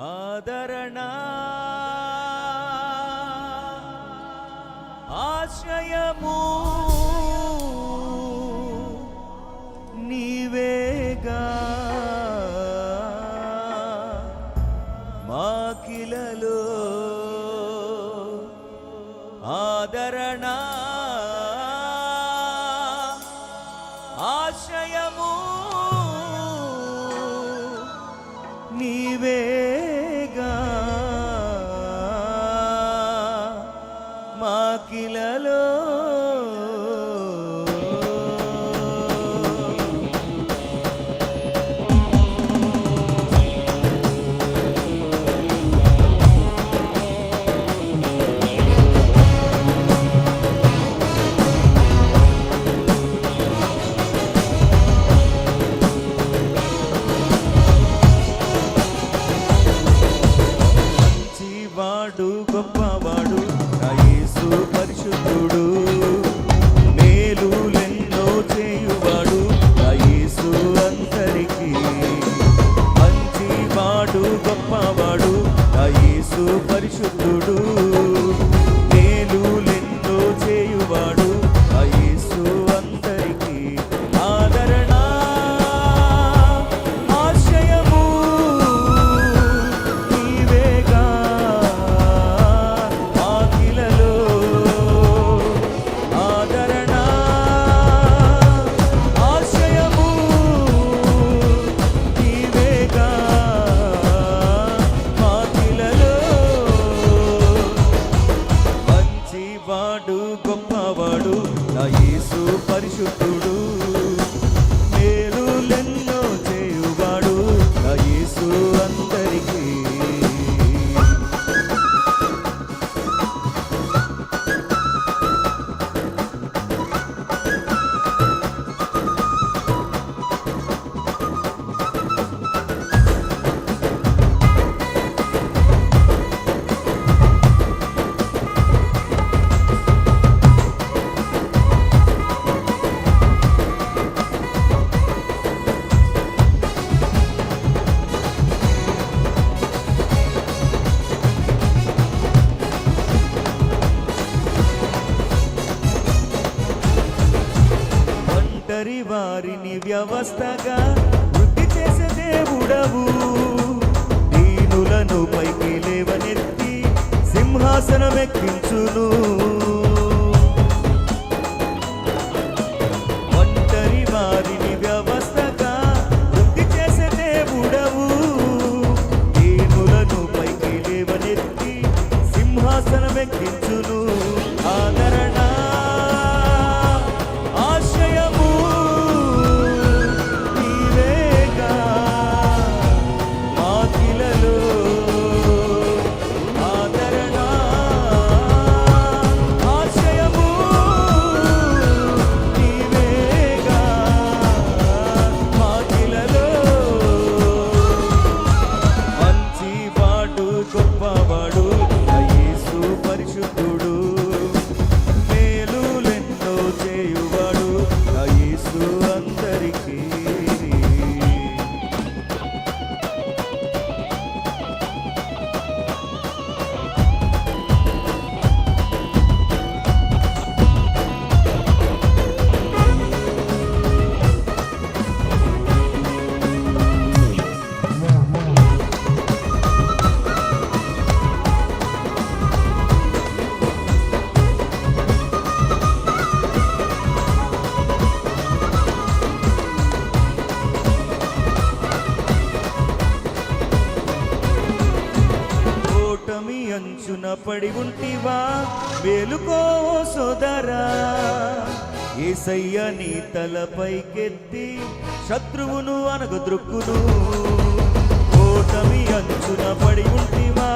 ఆదరణ. ఆశ్రయము నీవేగా. మాకిలలో ఆదరణ. ఆశ్రయము నీవే. వ్యవస్థగా వృద్ధి చేసే దేవుడవు. దీనులను పైకి లేవనెత్తి సింహాసనం ఎక్కించును. ఒంటరి వారిని వ్యవస్థగా వృద్ధి చేసే దేవుడవు. దీనులను పైకి లేవనెత్తి సింహాసనం ఎక్కించును. ಬಾವಡು ఓటమి అంచున పడి ఉంటివా? మేలుకో సోదరా. ఏసయ్య నీ తలపైకెత్తి శత్రువును అనగద్రుక్కును ఓటమి అంచున పడి ఉంటివా?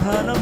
Panama.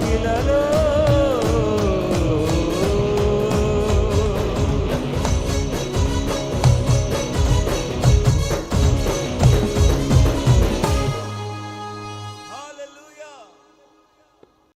நிழலோ